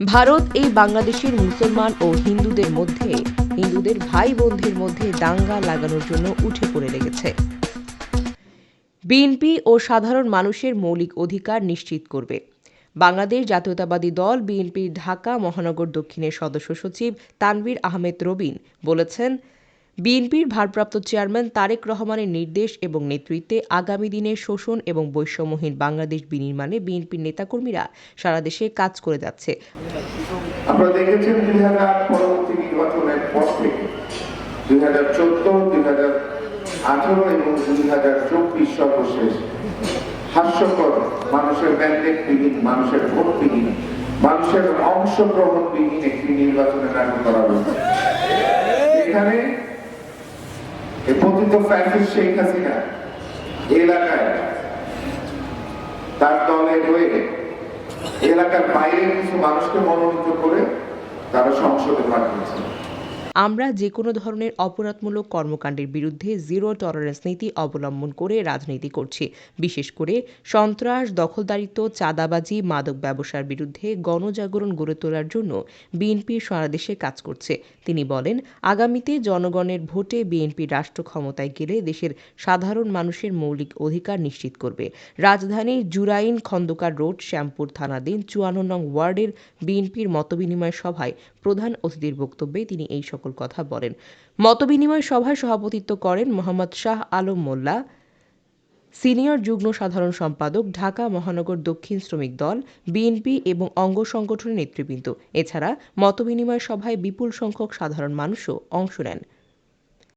ভারত এই বাংলাদেশের মুসলমান ও হিন্দুদের মধ্যে, হিন্দুদের ভাই বোনদের মধ্যে দাঙ্গা লাগানোর জন্য উঠে পড়ে লেগেছে। বিএনপি ও সাধারণ মানুষের মৌলিক অধিকার নিশ্চিত করবে। বাংলাদেশ জাতীয়তাবাদী দল বিএনপির ঢাকা মহানগর দক্ষিণের সদস্য সচিব তানভীর আহমেদ রবিন বলেছেন বিএনপির ভারপ্রাপ্ত চেয়ারম্যান তারেক রহমানের নির্দেশ এবং নেতৃত্বে আগামী দিনে শোষণ এবং বৈষম্যহীন বাংলাদেশ বিনির্মাণে বিএনপির নেতাকর্মীরা সারা দেশে কাজ করে যাচ্ছে। দেখেছেন দুই হাজার পরবর্তী নির্বাচনের পর থেকে দুই হাজার চোদ্দ, দুই হাজার এবং দুই হাজার চব্বিশ সর্বশেষ হাস্যকর মানুষের ম্যান্ডেটবিহীন মানুষের ভোট বিহীন, মানুষের অংশগ্রহণ বিহীন একটি নির্বাচনের করা হয়েছে এখানে শেখ হাসিনা এলাকায় তার দলের হয়ে এলাকার বাইরে কিছু মানুষকে মনোনীত করে তারা সংসদে পাঠিয়েছে আমরা যে কোনো ধরনের অপরাধমূলক কর্মকাণ্ডের বিরুদ্ধে জিরো টলারেন্স নীতি অবলম্বন করে রাজনীতি করছি। বিশেষ করে সন্ত্রাস, দখলদারিত্ব, চাঁদাবাজি, মাদক ব্যবসার বিরুদ্ধে গণজাগরণ গড়ে তোলার জন্য বিএনপি সারা দেশে কাজ করছে। তিনি বলেন, আগামীতে জনগণের ভোটে বিএনপি রাষ্ট্র ক্ষমতায় গেলে দেশের সাধারণ মানুষের মৌলিক অধিকার নিশ্চিত করবে। রাজধানীর জুরাইন খন্দকার রোড, শ্যামপুর থানাধীন চুয়ান্ন নং ওয়ার্ডের বিএনপির মতবিনিময় সভায় প্রধান অতিথির বক্তব্যে তিনি এই সকল কথা বলেন। মতবিনিময় সভায় সভাপতিত্ব করেন মোহাম্মদ শাহ আলম মোল্লা। সিনিয়র যুগ্ম সাধারণ সম্পাদক, ঢাকা মহানগর দক্ষিণ শ্রমিক দল, বিএনপি এবং অঙ্গ সংগঠনের নেতৃবৃন্দ। এছাড়া মতবিনিময় সভায় বিপুল সংখ্যক সাধারণ মানুষও অংশ নেন।